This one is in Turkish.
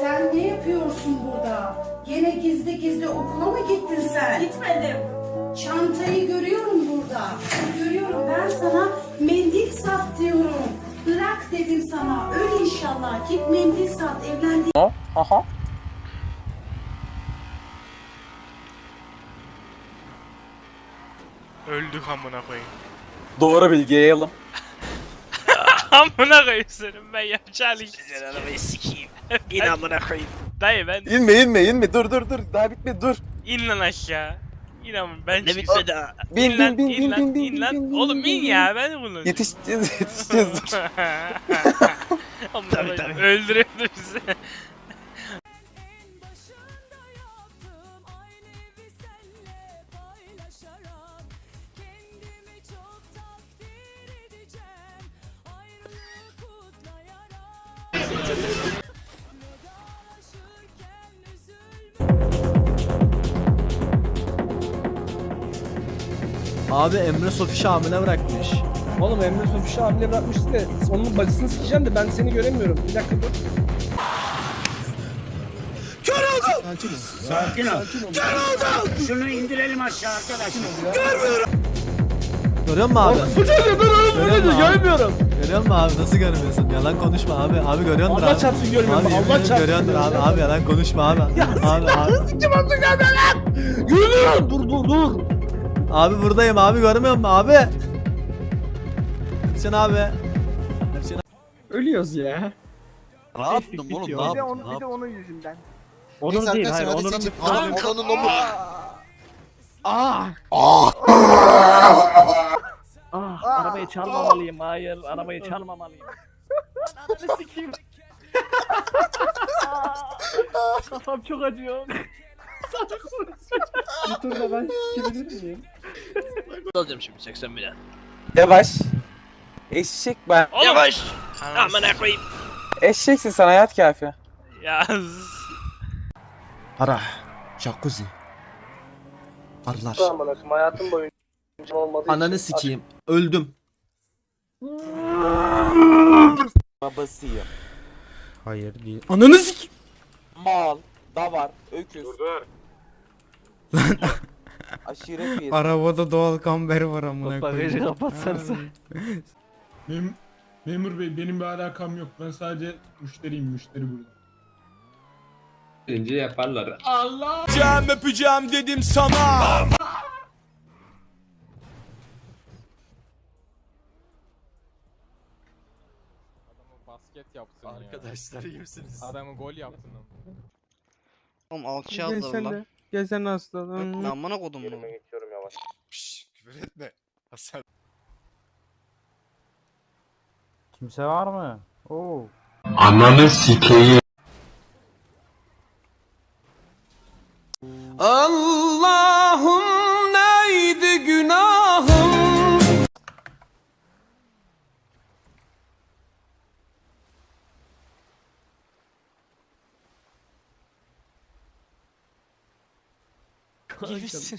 Sen ne yapıyorsun burada? Gene gizli gizli okula mı gittin sen? Gitmedim. Çantayı görüyorum burada. Görüyorum ben sana mendil sat diyorum. Bırak dedim sana. Öl inşallah. Git mendil sat. Evlendi. Aha. Öldük amına koyayım. Doğru bilgi yayalım. Amına koyayım senin ben yapacağım iş. Sen arabayı sikeyim. İn amına koyayım. Dayı ben İnme inme inme dur dur dur daha bitmedi dur. in lan aşağı. İn ama ben Ne çık- bitmedi ha. Bin İn lan, bin bin in bin lan, bin bin in lan. bin bin Oğlum bin, in bin. ya ben kullanacağım. Yetişeceğiz yetişeceğiz dur. Amına Tabii, koyayım, tabii. Öldürüyordu bizi. Abi Emre Sofiş'i hamile bırakmış. Oğlum Emre Sofiş'i hamile bırakmıştı da onun bacısını sikeceğim de ben seni göremiyorum. Bir dakika dur. Şunu indirelim aşağı arkadaşlar. Görüyor musun abi? Görüyor musun abi? görmüyorum. Görüyor musun abi? Nasıl görmüyorsun? Yalan konuşma abi. Abi görüyor musun Allah abi? çarpsın görmüyorum, Abi, Allah çarpsın Görüyordur abi. görmüyorum. Abi yalan konuşma abi. abi abi. Sikim atın lan. Görmüyorum. Dur dur dur. Abi buradayım abi görmüyor musun abi? Erçin abi. Erçin Ölüyoruz ya. Ne yaptım oğlum? Ne yaptım? Ne yaptım? onun yüzünden. Onun değil, hayır. Onun Onun onun Ah. Ah, arabayı çalmamalıyım. Hayır, arabayı çalmamalıyım. Ananı sikeyim. Kafam çok acıyor. Bir turda ben sikebilir miyim? Alacağım şimdi 80 bin Yavaş. Eşek ben. Oğlum. Yavaş. Amına koyayım. Eşeksin sana hayat kafi. Ya Para. Jacuzzi. Parlar. Tamam hayatım boyunca olmadığı Ananı sikeyim. Öldüm. Babasıyım. Hayır değil. Ananı sik. Mal. Davar. Öküz. Aşiret üyesi. Arabada doğal kamber var amına Bagajı kapatsanıza. Mem Memur bey benim bir alakam yok. Ben sadece müşteriyim müşteri burada. Önce yaparlar. Öpeceğim öpeceğim dedim sana. Basket yaptın Arkadaşlar iyi misiniz? Adamı gol yaptın. Oğlum alçı aldılar lan. Gel sen aslanım. Amına kodum bunu. Şşş küfür etme. Hasan. Kimse var mı? Oo. Allah'ım Gibisin.